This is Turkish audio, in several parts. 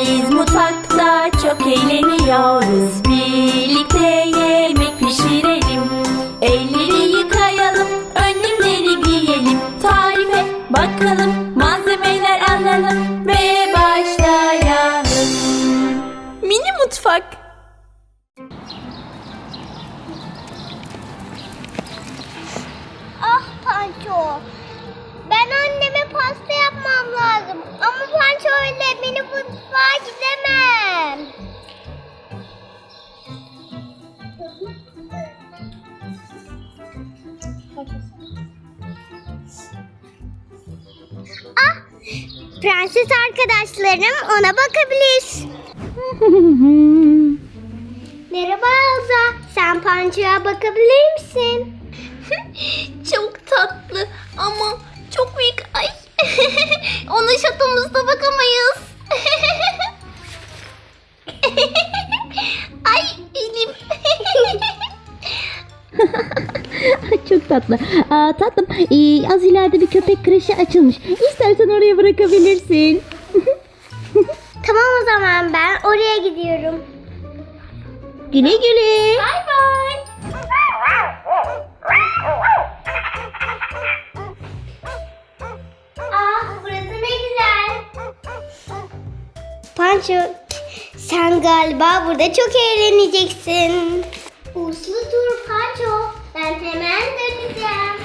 Biz mutfakta çok eğleniyoruz. Birlikte yemek pişirelim. Elleri yıkayalım, önlükleri giyelim. Tarife bakalım, malzemeler alalım ve başlayalım. Mini mutfak. Ama Panço öyle beni mutfağa gidemem. Ah! Prenses arkadaşlarım ona bakabilir. Merhaba Elsa. Sen Panço'ya bakabilir misin? Çok tatlı ama. Ona şatomuzda bakamayız. Ay elim. Çok tatlı. Aa, tatlım ee, az ileride bir köpek kreşi açılmış. İstersen oraya bırakabilirsin. Tamam o zaman ben oraya gidiyorum. Güle güle. Bay bay. Panço sen galiba burada çok eğleneceksin. Uslu dur Panço. Ben hemen döneceğim.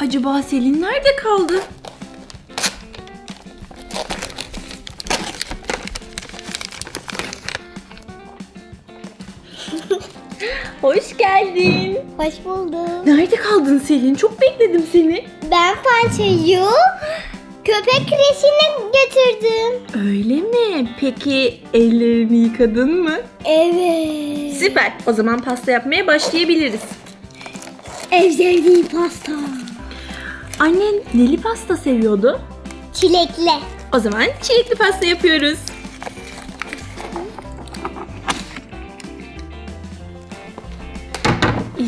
Acaba Selin nerede kaldı? Hoş geldin. Hoş bulduk. Nerede kaldın Selin? Çok bekledim seni. Ben Panço'yu köpek kreşine götürdüm. Öyle mi? Peki ellerini yıkadın mı? Evet. Süper. O zaman pasta yapmaya başlayabiliriz. En sevdiğim pasta. Annen neli pasta seviyordu? Çilekli. O zaman çilekli pasta yapıyoruz.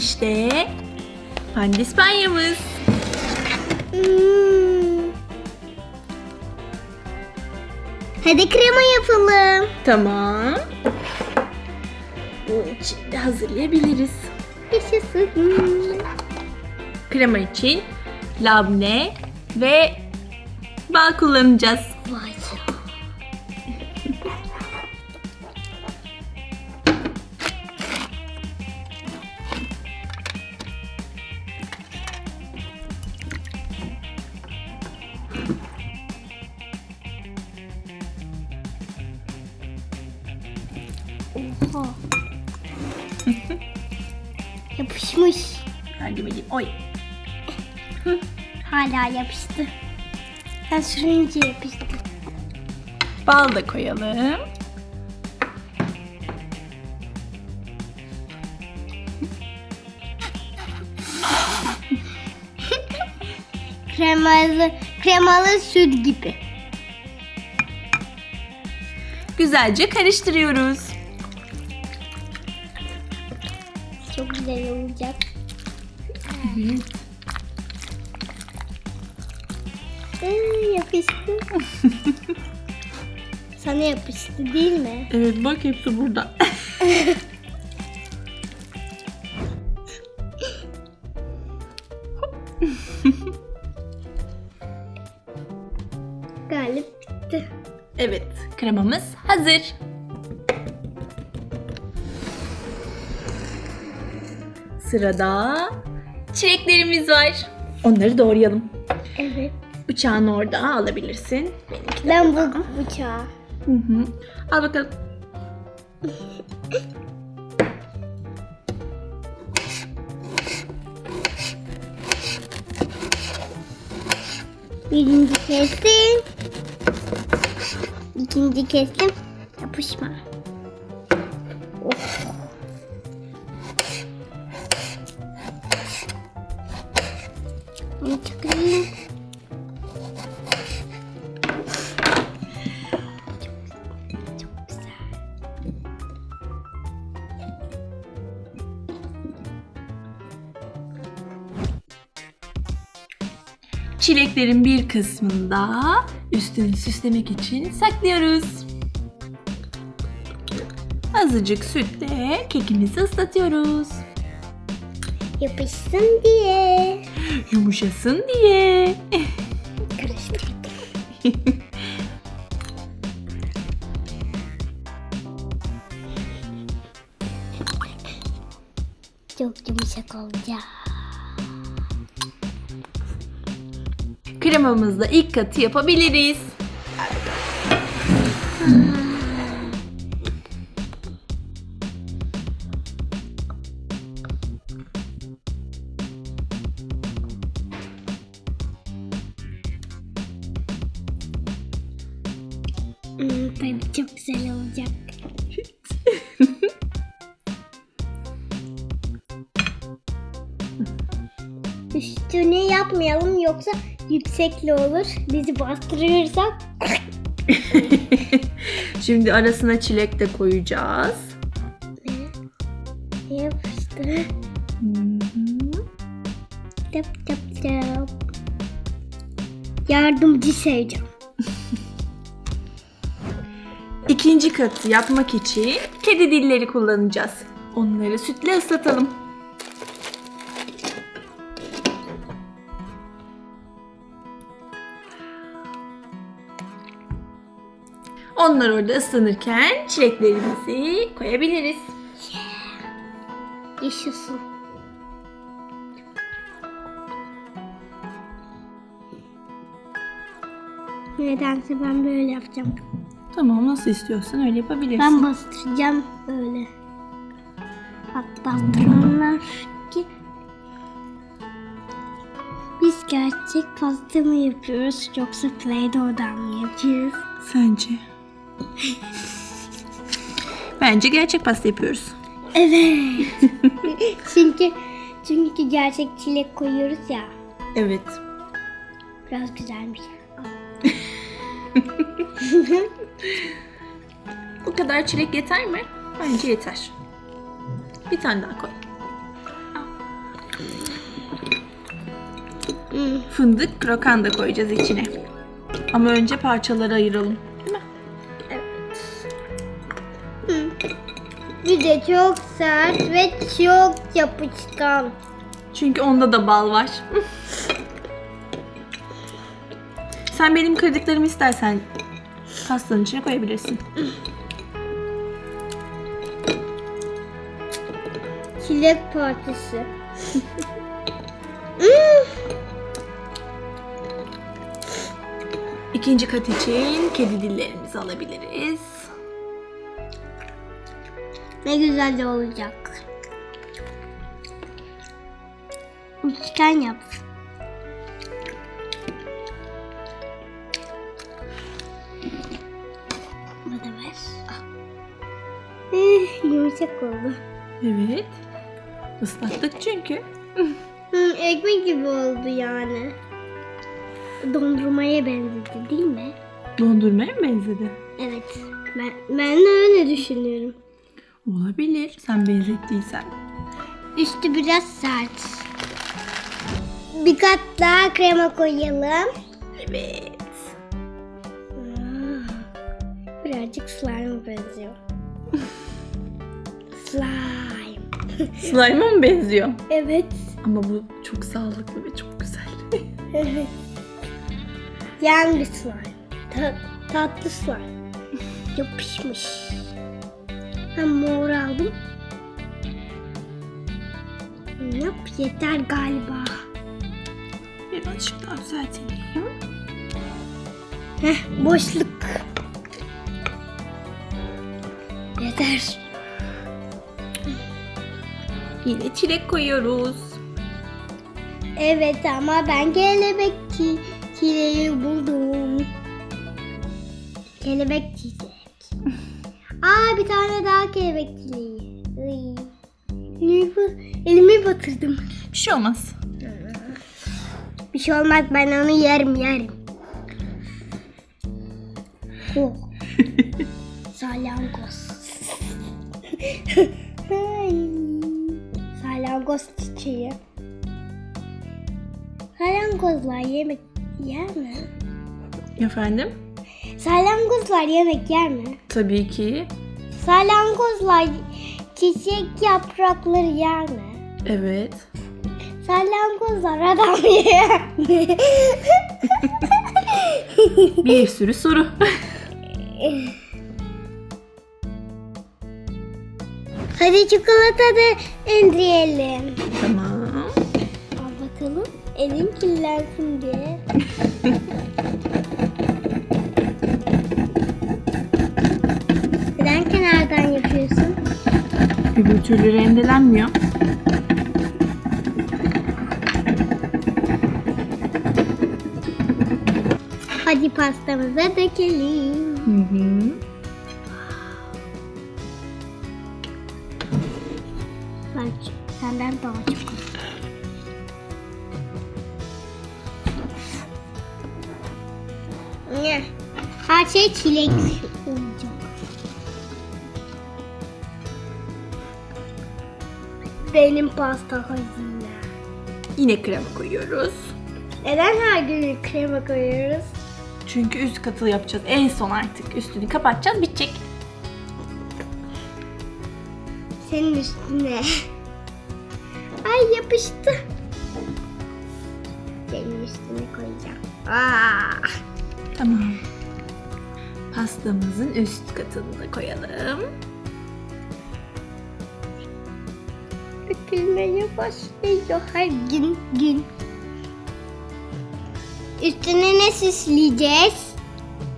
İşte pandispanyamız. Hmm. Hadi krema yapalım. Tamam. İçin de hazırlayabiliriz. Yaşasın. Krema için labne ve bal kullanacağız. Vay Yapışmış. Hadi bakayım. Oy. Hala yapıştı. Ben sürünce yapıştı. Bal da koyalım. Kremalı, kremalı süt gibi. Güzelce karıştırıyoruz. Çok güzel olacak. Ee, yapıştı. Sana yapıştı değil mi? Evet bak hepsi burada. Galip bitti. Evet kremamız hazır. Sırada çileklerimiz var. Onları doğrayalım. Evet. Bıçağını orada alabilirsin. Benimki de Ben burada. bu bıçağı. Hı hı. Al bakalım. Birinci kestim. İkinci kestim. Yapışma. Çileklerin bir kısmında üstünü süslemek için saklıyoruz. Azıcık sütle kekimizi ıslatıyoruz. Yapışsın diye. Yumuşasın diye. Karıştırdım. Çok yumuşak olacak. Kremamızla ilk katı yapabiliriz. Üstüne yapmayalım yoksa yüksekli olur. Bizi bastırırsak Şimdi arasına çilek de koyacağız. yapıştır. Hı hı. Tap tap tap. Yardımcı seveceğim. İkinci katı yapmak için kedi dilleri kullanacağız. Onları sütle ıslatalım. Onlar orada ıslanırken çileklerimizi koyabiliriz. Yaşasın. Nedense ben böyle yapacağım. Tamam nasıl istiyorsan öyle yapabilirsin. Ben bastıracağım böyle. Bak bastıranlar ki biz gerçek pasta mı yapıyoruz yoksa Play-Doh'dan mı yapıyoruz? Sence? Bence gerçek pasta yapıyoruz. Evet. çünkü çünkü gerçek çilek koyuyoruz ya. Evet. Biraz güzelmiş. Bu kadar çilek yeter mi? Bence yeter. Bir tane daha koy. Hmm. Fındık krokan da koyacağız içine. Ama önce parçalara ayıralım. Bir de çok sert ve çok yapışkan. Çünkü onda da bal var. Sen benim kırdıklarımı istersen pastanın içine koyabilirsin. Çilek partisi. İkinci kat için kedi dillerimizi alabiliriz. Ne güzel olacak. Üçgen yap. Bana ver. Eh, yumuşak oldu. Evet. Islattık çünkü. Hı, ekmek gibi oldu yani. Dondurmaya benzedi değil mi? Dondurmaya mı benzedi? Evet. Ben, ben de öyle düşünüyorum. Olabilir. Sen benzettiysen. Üstü biraz sert. Bir kat daha krema koyalım. Evet. Hmm, Birazcık slime benziyor. slime. Slime'a mı benziyor? Evet. Ama bu çok sağlıklı ve çok güzel. Evet. Bir slime. Ta- tatlı slime. Yapışmış. Ben mor aldım. Yap yeter galiba. Birazcık daha düzeltelim. Heh boşluk. Yeter. Yine çilek koyuyoruz. Evet ama ben kelebek çi- çileği buldum. Kelebek çiçek. Aa bir tane daha kelebek çileği. Iy. Elimi, ba- elimi batırdım. Bir şey olmaz. Bir şey olmaz ben onu yerim yerim. Oh. Salyangoz. Salyangoz çiçeği. Salyangozlar yemek yer mi? Efendim? Salyangozlar yemek yer mi? Tabii ki. Salyangozlar çiçek yaprakları yer mi? Evet. Salyangozlar adam yer mi? Bir sürü soru. Hadi çikolata da indirelim. tamam. Al bakalım. Elim kirlensin diye. Öbür türlü rendelenmiyor. Hadi pastamıza dökelim. Hı hı. Bak senden daha çok. Ne? Her şey çilek Benim pasta hazine. Yine krema koyuyoruz. Neden her gün krema koyuyoruz? Çünkü üst katı yapacağız. En son artık. Üstünü kapatacağız. Bitecek. Senin üstüne. Ay yapıştı. Senin üstüne koyacağım. Aa. Tamam. Pastamızın üst katını da koyalım. Dökülmeye başlıyor her gün gün. Üstüne ne süsleyeceğiz?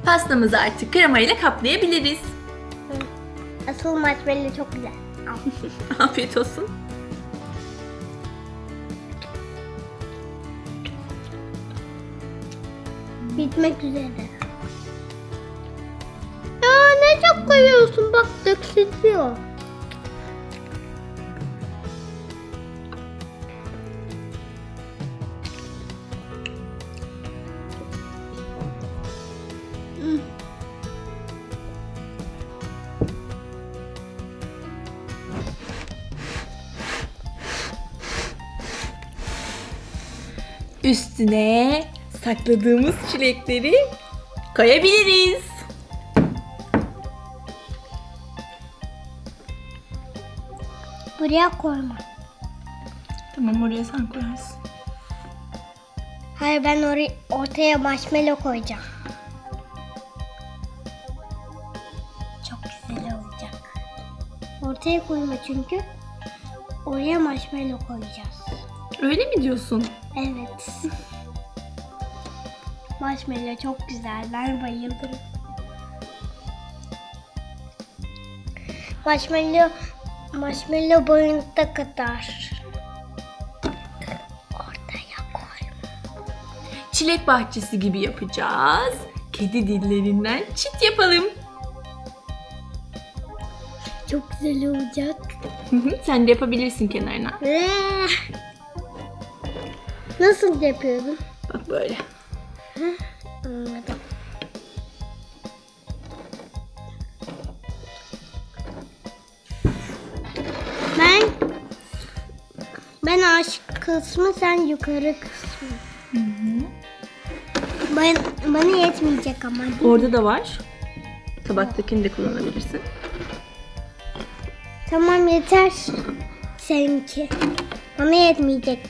Pastamızı artık kremayla kaplayabiliriz. Asıl marshmallow çok güzel. Afiyet olsun. Bitmek üzere. Ya ne çok koyuyorsun bak dökülüyor. Üstüne sakladığımız çilekleri koyabiliriz. Buraya koyma. Tamam oraya sen koyarsın. Hayır ben oraya ortaya marshmallow koyacağım. Çok güzel olacak. Ortaya koyma çünkü. Oraya marshmallow koyacağız. Öyle mi diyorsun? Evet. marshmallow çok güzel. Ben bayılırım. Marshmallow marshmallow boyunda kadar. Ortaya koy. Çilek bahçesi gibi yapacağız. Kedi dillerinden çit yapalım. Çok güzel olacak. Sen de yapabilirsin kenarına. Nasıl yapıyordum? Bak böyle. Anladım. Ben ben aşk kısmı sen yukarı kısmı. Ben, bana yetmeyecek ama. değil? Orada da var. Tabaktakini de kullanabilirsin. Tamam yeter. Seninki. Bana yetmeyecek.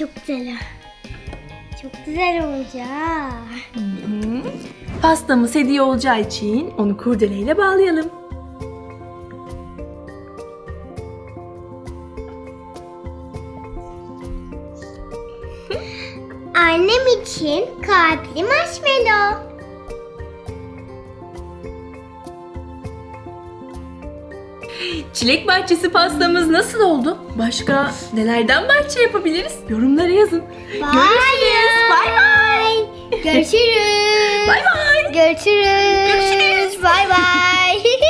Çok güzel. Çok güzel olacak. Hı hı. Pastamız hediye olacağı için onu kurdeleyle bağlayalım. Annem için kalpli marshmallow. Çilek bahçesi pastamız nasıl oldu? Başka nelerden bahçe yapabiliriz? Yorumlara yazın. Görüşürüz. Bay bay. Görüşürüz. Bay bay. Görüşürüz. Görüşürüz. Bay bay.